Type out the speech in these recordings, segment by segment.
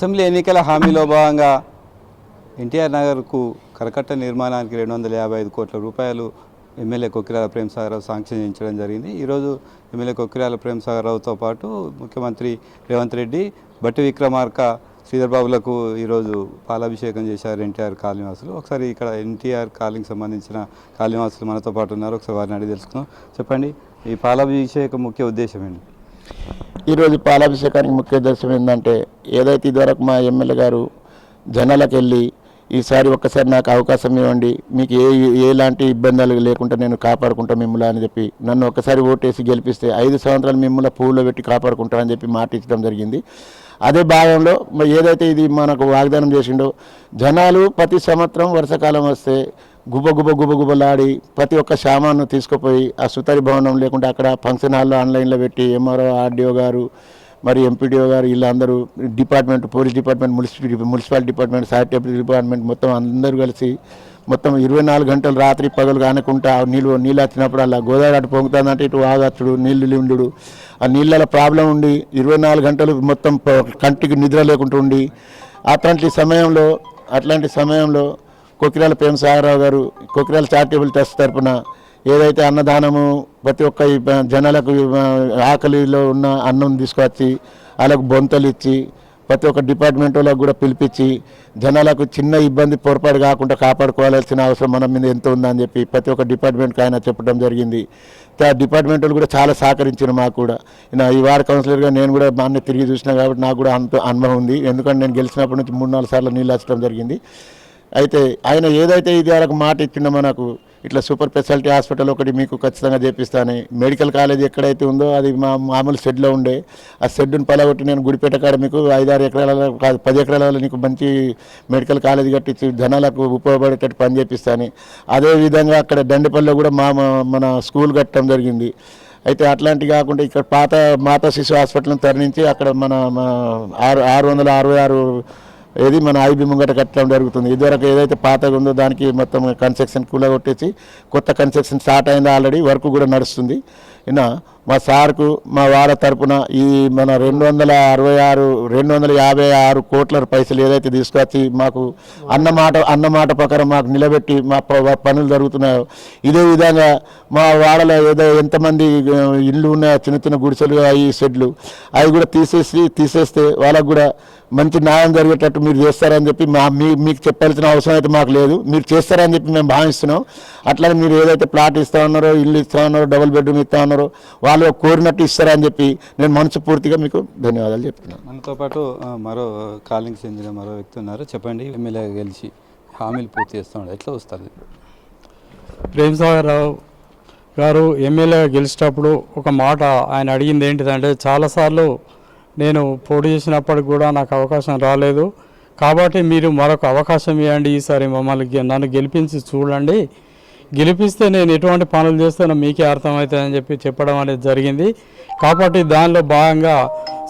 Assembly ఎన్నికల హామీలో భాగంగా ఎన్టీఆర్ నగర్కు కరకట్ట నిర్మాణానికి రెండు వందల యాభై ఐదు కోట్ల రూపాయలు ఎమ్మెల్యే కొక్కిరాల ప్రేమసాగరరావు శాంక్షన్ చేయించడం జరిగింది. ఈరోజు ఎమ్మెల్యే కొక్కిరాల ప్రేమసాగరరావుతో పాటు ముఖ్యమంత్రి రేవంత్ రెడ్డి బట్టి విక్రమార్క శ్రీధర్ బాబులకు ఈరోజు పాలాభిషేకం చేశారు ఎన్టీఆర్ కాలనీవాసులు. ఒకసారి ఇక్కడ ఎన్టీఆర్ కాలింగ్ సంబంధించిన కాలనీవాసులు మనతో పాటు ఉన్నారు. ఒకసారి వారిని అడిగి తెలుసుకుందాం. చెప్పండి ఈ పాలాభిషేకం ముఖ్య ఉద్దేశం ఏంటి? ఈరోజు పాలాభిషేకానికి ముఖ్య ఉద్దేశం ఏంటంటే ఏదైతే ఇదివరకు మా ఎమ్మెల్యే గారు జనాలకు వెళ్ళి ఈసారి ఒక్కసారి నాకు అవకాశం ఇవ్వండి మీకు ఏ ఎలాంటి ఇబ్బందులు లేకుండా నేను కాపాడుకుంటా మిమ్మల్ని అని చెప్పి నన్ను ఒక్కసారి ఓటేసి గెలిపిస్తే ఐదు సంవత్సరాలు మిమ్మల్ని పూల్లో పెట్టి కాపాడుకుంటా అని చెప్పి మాట ఇచ్చడం జరిగింది. అదే భాగంలో ఏదైతే ఇది మనకు వాగ్దానం చేసిండో జనాలు ప్రతి సంవత్సరం వర్షాకాలం వస్తే గుబగుబ గుబగుబలాడి ప్రతి ఒక్క సామాను తీసుకుపోయి ఆ సుతారి భవనం లేకుంటే అక్కడ ఫంక్షన్ హాల్లో ఆన్లైన్లో పెట్టి ఎంఆర్ఓ ఆర్డీఓ గారు మరి ఎంపీడీఓ గారు వీళ్ళందరూ department police department municipal municipal department sanitary department మొత్తం అందరూ కలిసి మొత్తం ఇరవై నాలుగు గంటలు రాత్రి పగలు కానుకుంటా నీళ్ళు నీళ్ళు వచ్చినప్పుడు అలా గోదావరి అటు పొంగుతుందంటే ఇటు ఆగచ్చుడు నీళ్ళు లిండుడు ఆ నీళ్ళ ప్రాబ్లం ఉండి ఇరవై నాలుగు గంటలు మొత్తం కంటికి నిద్ర లేకుండా ఉండి అట్లాంటి సమయంలో అట్లాంటి సమయంలో కొకిరాల ప్రేమసాగరరావు గారు కొకిరాల చారిటబుల్ ట్రస్ట్ తరపున ఏదైతే అన్నదానము ప్రతి ఒక్క జనాలకు ఆకలిలో ఉన్న అన్నం తీసుకొచ్చి వాళ్ళకు బొంతలు ఇచ్చి ప్రతి ఒక్క డిపార్ట్మెంట్ వాళ్ళకు కూడా పిలిపించి జనాలకు చిన్న ఇబ్బంది పొరపాటు కాకుండా కాపాడుకోవాల్సిన అవసరం మన మీద ఎంత ఉందని చెప్పి ప్రతి ఒక్క డిపార్ట్మెంట్కి ఆయన చెప్పడం జరిగింది. ఆ డిపార్ట్మెంట్ వాళ్ళు కూడా చాలా సహకరించారు మాకు కూడా. నా ఈ వార్డ్ కౌన్సిలర్గా నేను కూడా మా తిరిగి చూసినా కాబట్టి నాకు కూడా అంత అనుభవం ఉంది. ఎందుకంటే నేను గెలిచినప్పటి నుంచి మూడు నాలుగు సార్లు నీళ్ళు వచ్చడం జరిగింది. అయితే ఆయన ఏదైతే ఇది వరకు మాట ఇచ్చిండో మనకు ఇట్లా సూపర్ స్పెషాలిటీ హాస్పిటల్ ఒకటి మీకు ఖచ్చితంగా చేపిస్తాను మెడికల్ కాలేజ్ ఎక్కడైతే ఉందో అది మా మామూలు షెడ్లో ఉండే ఆ షెడ్డును పలగొట్టి నేను గుడిపేట కాడ మీకు ఐదారు ఎకరాల కాదు పది ఎకరాలలో నీకు మంచి మెడికల్ కాలేజ్ కట్టించి జనాలకు ఉపయోగపడేటట్టు పని చేపిస్తాను అదేవిధంగా అక్కడ దండపల్లిలో కూడా మా మన స్కూల్ కట్టడం జరిగింది. అయితే అట్లాంటివి కాకుండా ఇక్కడ పాత మాతా శిశు హాస్పిటల్ని తరలించి అక్కడ మన మన ఆరు ఆరు వందల అరవై ఆరు ఏది మన ఐబీ ముంగట కట్టడం జరుగుతుంది. ఇదివరకు ఏదైతే పాతగా ఉందో దానికి మొత్తం కన్స్ట్రక్షన్ కూల కొట్టేసి కొత్త కన్స్ట్రక్షన్ స్టార్ట్ అయింది ఆల్రెడీ వర్క్ కూడా నడుస్తుంది. ఇన్న మా సార్కు మా వాడ తరపున ఈ మన రెండు వందల అరవై ఆరు రెండు వందల యాభై ఆరు కోట్ల పైసలు ఏదైతే తీసుకొచ్చి మాకు అన్నమాట అన్నమాట ప్రకారం మాకు నిలబెట్టి మా పనులు జరుగుతున్నాయో ఇదే విధంగా మా వాడలో ఏదో ఎంతమంది ఇళ్ళు ఇల్లు ఉన్నాయో చిన్న చిన్న గుడిసెలు అవి షెడ్లు అవి కూడా తీసేసి తీసేస్తే వాళ్ళకు కూడా మంచి న్యాయం జరిగేటట్టు మీరు చేస్తారని చెప్పి మా మీ మీకు చెప్పాల్సిన అవసరం అయితే మాకు లేదు. మీరు చేస్తారని చెప్పి మేము భావిస్తున్నాం. అట్లానే మీరు ఏదైతే ప్లాట్ ఇస్తా ఉన్నారో ఇల్లు ఇస్తా ఉన్నారో డబుల్ బెడ్రూమ్ ఇస్తా ఉన్నారో వాళ్ళు కోరినట్టు ఇస్తారని చెప్పి నేను మనస్ఫూర్తిగా మీకు ధన్యవాదాలు చెప్తున్నాను. మనతో పాటు మరో కాలనీకి చెందిన మరో వ్యక్తి ఉన్నారు. చెప్పండి ఎమ్మెల్యే గెలిచి హామీలు పూర్తి చేస్తున్నాడు ఎట్లా వస్తుంది? ప్రేమ్ సాగర్ రావు గారు ఎమ్మెల్యే గెలిచేటప్పుడు ఒక మాట ఆయన అడిగింది ఏంటిదంటే చాలాసార్లు నేను పోటీ చేసినప్పటికి కూడా నాకు అవకాశం రాలేదు. కాబట్టి మీరు మరొక అవకాశం ఇవ్వండి ఈసారి మమ్మల్ని నన్ను గెలిపించి చూడండి. గెలిపిస్తే నేను ఎటువంటి పనులు చేస్తానో మీకే అర్థమవుతుందని చెప్పి చెప్పడం అనేది జరిగింది. కాబట్టి దానిలో భాగంగా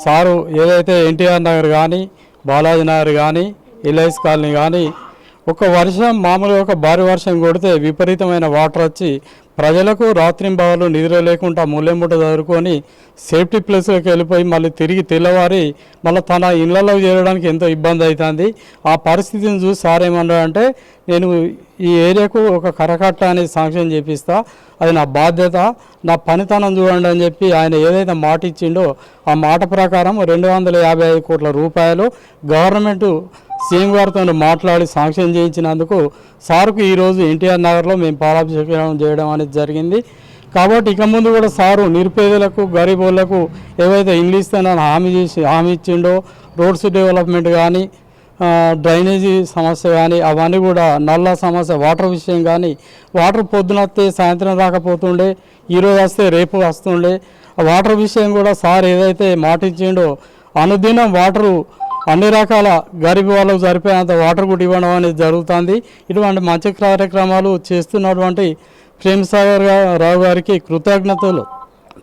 సారు ఏదైతే ఎన్టీఆర్ నగర్ కానీ బాలాజీ నగర్ కానీ ఎల్ఐస్ కాలనీ కానీ ఒక వర్షం మామూలుగా ఒక భారీ వర్షం కొడితే విపరీతమైన వాటర్ వచ్చి ప్రజలకు రాత్రింబవలు నిద్ర లేకుండా మూలెంబుట చదువుకొని సేఫ్టీ ప్లేస్లోకి వెళ్ళిపోయి మళ్ళీ తిరిగి తెల్లవారి మళ్ళీ తన ఇళ్ళలో చేరడానికి ఎంతో ఇబ్బంది అవుతుంది. ఆ పరిస్థితిని చూసి సార్ ఏమన్నాడంటే నేను ఈ ఏరియాకు ఒక కరకట్ట అనేది శాంక్షన్ చేపిస్తా. అది నా బాధ్యత. నా పనితనం చూడండి అని చెప్పి ఆయన ఏదైతే మాట ఇచ్చిండో ఆ మాట ప్రకారం రెండు వందల యాభై ఐదు కోట్ల రూపాయలు గవర్నమెంట్ సీఎం గారితో మాట్లాడి శాంక్షన్ చేయించినందుకు సార్కు ఈరోజు ఎన్టీఆర్ నగర్లో మేము పాలాభిషేకం చేయడం అనేది జరిగింది. కాబట్టి ఇక ముందు కూడా సారు నిరుపేదలకు గరీబులకు ఏవైతే ఇండ్లు ఇస్తానని హామీ చేసి హామీ ఇచ్చిండో రోడ్స్ డెవలప్మెంట్ కానీ డ్రైనేజీ సమస్య కానీ అవన్నీ కూడా నల్ల సమస్య వాటర్ విషయం కానీ వాటర్ పొద్దున వస్తే సాయంత్రం రాకపోతుండే ఈరోజు వస్తే రేపు వస్తుండే. ఆ వాటర్ విషయం కూడా సార్ ఏదైతే మాట ఇచ్చిండో అనుదినం వాటరు అన్ని రకాల గరీబ్ వాళ్ళకు సరిపోయినంత వాటర్ కూడా ఇవ్వడం అనేది జరుగుతుంది. ఇటువంటి మంచి కార్యక్రమాలు చేస్తున్నటువంటి ప్రేమ్ సాగర్ రావు గారికి కృతజ్ఞతలు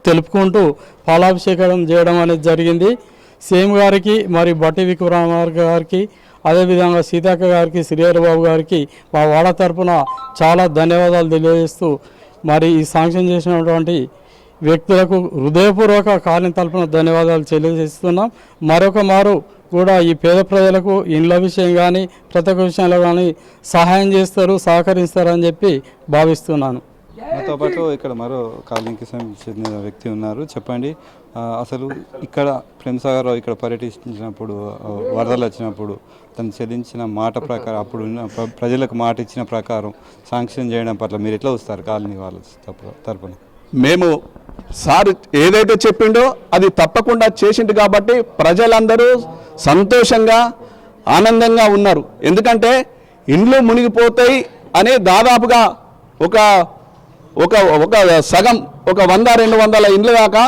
తెలుపుకుంటూ పాలాభిషేకం చేయడం అనేది జరిగింది. సేమ్ గారికి మరి బట్టి విక్రమార్ గారికి అదేవిధంగా సీతక్క గారికి శ్రీహరి బాబు గారికి మా వాడ తరపున చాలా ధన్యవాదాలు తెలియజేస్తూ మరి ఈ శాంక్షన్ చేసినటువంటి వ్యక్తులకు హృదయపూర్వక కార్యం తరపున ధన్యవాదాలు తెలియజేస్తున్నాం. మరొక మారు కూడా ఈ పేద ప్రజలకు ఇండ్ల విషయం కానీ ప్రతి ఒక్క విషయంలో కానీ సహాయం చేస్తారు సహకరిస్తారు అని చెప్పి భావిస్తున్నాను. నాతో పాటు ఇక్కడ మరో కాలనీకి చెందిన వ్యక్తి ఉన్నారు. చెప్పండి. అసలు ఇక్కడ ప్రేమసాగర్ ఇక్కడ పర్యటించినప్పుడు వరదలు వచ్చినప్పుడు తను చెల్లించిన మాట ప్రకారం అప్పుడు ప్రజలకు మాట ఇచ్చిన ప్రకారం శాంక్షన్ చేయడం పట్ల మీరు ఎట్లా వస్తారు కాలనీ వాళ్ళ తరపు- తరపున? మేము సార్ ఏదైతే చెప్పిండో అది తప్పకుండా చేసిండు కాబట్టి ప్రజలందరూ సంతోషంగా ఆనందంగా ఉన్నారు. ఎందుకంటే ఇండ్లు మునిగిపోతాయి అని దాదాపుగా ఒక ఒక ఒక సగం ఒక వంద రెండు వందల ఇండ్లు దాకా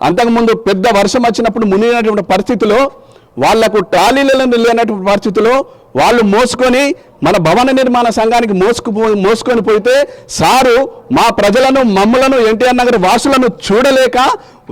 అంతకుముందు పెద్ద వర్షం వచ్చినప్పుడు మునిగినటువంటి పరిస్థితిలో వాళ్ళకు టాలీలలో లేనటువంటి పరిస్థితిలో వాళ్ళు మోసుకొని మన భవన నిర్మాణ సంఘానికి మోసుకు మోసుకొని పోతే సారు మా ప్రజలను మమ్మలను ఎన్టీఆర్ నగర్ వాసులను చూడలేక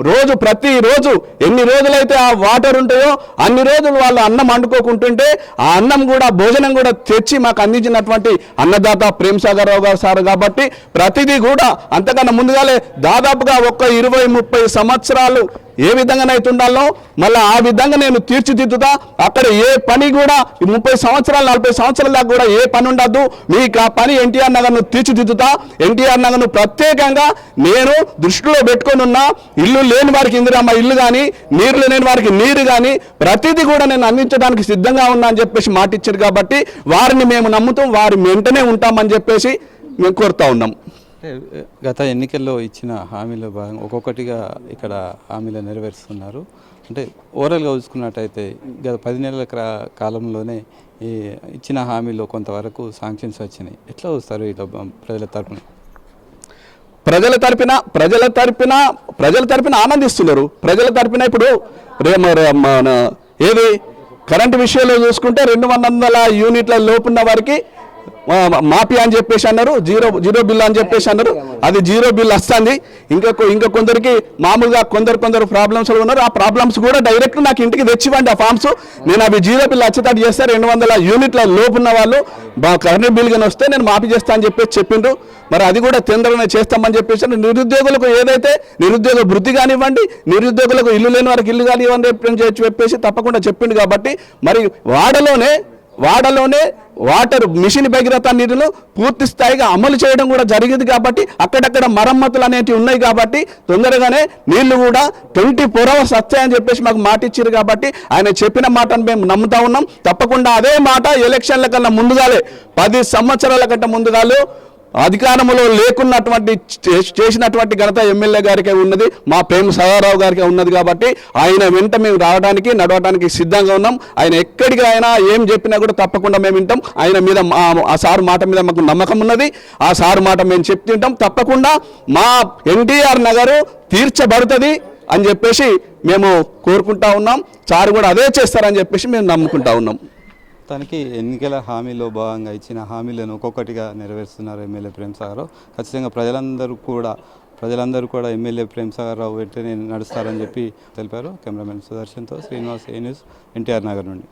రోజు ప్రతిరోజు ఎన్ని రోజులైతే ఆ వాటర్ ఉంటాయో అన్ని రోజులు వాళ్ళు అన్నం వండుకోకుంటుంటే ఆ అన్నం కూడా భోజనం కూడా తెచ్చి మాకు అందించినటువంటి అన్నదాత ప్రేమ్ సాగర్ రావు గారు సార్ కాబట్టి ప్రతిదీ కూడా అంతకన్నా ముందుగానే దాదాపుగా ఒక్క ఇరవై ముప్పై సంవత్సరాలు ఏ విధంగానైతే ఉండాలో మళ్ళీ ఆ విధంగా నేను తీర్చిదిద్దుతా. అక్కడ ఏ పని కూడా ముప్పై సంవత్సరాలు నలభై సంవత్సరాల దాకా కూడా ఏ పని ఉండద్దు. మీకు ఆ పని ఎన్టీఆర్ నగర్ను తీర్చిదిద్దుతా. ఎన్టీఆర్ నగర్ను ప్రత్యేకంగా నేను దృష్టిలో పెట్టుకొని ఉన్నా. ఇల్లు లేని వారికి ఇందిరమ్మ ఇల్లు కానీ నీరు లేని వారికి నీరు కానీ ప్రతిదీ కూడా నేను అందించడానికి సిద్ధంగా ఉన్నా అని చెప్పేసి మాట ఇచ్చారు కాబట్టి వారిని మేము నమ్ముతాం. వారి వెంటనే ఉంటామని చెప్పేసి మేము కోరుతా ఉన్నాం. అంటే గత ఎన్నికల్లో ఇచ్చిన హామీలో భాగంగా ఒక్కొక్కటిగా ఇక్కడ హామీలు నెరవేరుస్తున్నారు. అంటే ఓవరాల్గా చూసుకున్నట్టయితే గత పది నెలల కాలంలోనే ఈ ఇచ్చిన హామీలో కొంతవరకు శాంక్షన్స్ వచ్చినాయి. ఎట్లా వస్తారు ఇట్లా ప్రజల తరపున? ప్రజల తరపున ప్రజల తరపున ప్రజల తరపున ఆనందిస్తున్నారు. ప్రజల తరపున ఇప్పుడు మన ఏది? కరెంటు విషయంలో చూసుకుంటే రెండు వందల యూనిట్ల లోపున్న వారికి మాఫీ అని చెప్పేసి అన్నారు జీరో జీరో బిల్ అని చెప్పేసి అన్నారు. అది జీరో బిల్ వస్తుంది. ఇంకా ఇంకా కొందరికి మామూలుగా కొందరు కొందరు ప్రాబ్లమ్స్ ఉన్నారు. ఆ ప్రాబ్లమ్స్ కూడా డైరెక్ట్ నాకు ఇంటికి తెచ్చివ్వండి ఆ ఫామ్స్ నేను అవి జీరో బిల్ వచ్చేటట్టు చేస్తే రెండు వందల యూనిట్ల లోపున్న వాళ్ళు కరెంట్ బిల్ కానీ వస్తే నేను మాఫీ చేస్తా అని చెప్పేసి చెప్పిండ్రు. మరి అది కూడా తొందరగానే చేస్తామని చెప్పేసి నిరుద్యోగులకు ఏదైతే నిరుద్యోగ వృద్ధి కానివ్వండి నిరుద్యోగులకు ఇల్లు లేని వారికి ఇల్లు కానివ్వండి చెప్పేసి తప్పకుండా చెప్పిండు కాబట్టి మరి వాడలోనే వాడలోనే వాటర్ మిషన్ భగీరథ నీరును పూర్తి స్థాయిగా అమలు చేయడం కూడా జరిగింది కాబట్టి అక్కడక్కడ మరమ్మతులు అనేటివి ఉన్నాయి కాబట్టి తొందరగానే నీళ్ళు కూడా ట్వంటీ ఫోర్ అవర్స్ వస్తాయని చెప్పేసి మాకు మాట ఇచ్చారు కాబట్టి ఆయన చెప్పిన మాటను మేము నమ్ముతా ఉన్నాం. తప్పకుండా అదే మాట ఎలక్షన్ల కన్నా ముందుగాలే. పది సంవత్సరాల కంటే ముందుగాలు అధికారంలో లేకున్నటువంటి చే- చేసినటువంటి ఘనత ఎమ్మెల్యే గారికే ఉన్నది మా ప్రేమ సదారావు గారికే ఉన్నది కాబట్టి ఆయన వెంట మేము రావడానికి నడవడానికి సిద్ధంగా ఉన్నాం. ఆయన ఎక్కడికి అయినా ఏం చెప్పినా కూడా తప్పకుండా మేము వింటాం. ఆయన మీద ఆ సారు మాట మీద మాకు నమ్మకం ఉన్నది. ఆ సారు మాట మేము చెప్తుంటాం. తప్పకుండా మా ఎన్టీఆర్ నగరు తీర్చబడుతుంది అని చెప్పేసి మేము కోరుకుంటా ఉన్నాం. సారు కూడా అదే చేస్తారని చెప్పేసి మేము నమ్ముకుంటా ఉన్నాం. తనకి ఎన్నికల హామీలో భాగంగా ఇచ్చిన హామీలను ఒక్కొక్కటిగా నెరవేరుస్తున్నారు ఎమ్మెల్యే ప్రేమ్ ఖచ్చితంగా ప్రజలందరూ కూడా ప్రజలందరూ కూడా ఎమ్మెల్యే ప్రేమ్సాగర్ రావు వెంటనే నడుస్తారని చెప్పి తెలిపారు కెమెరామెన్ సుదర్శన్తో శ్రీనివాస్ ఏ న్యూస్ ఎన్టీఆర్ నగర్ నుండి.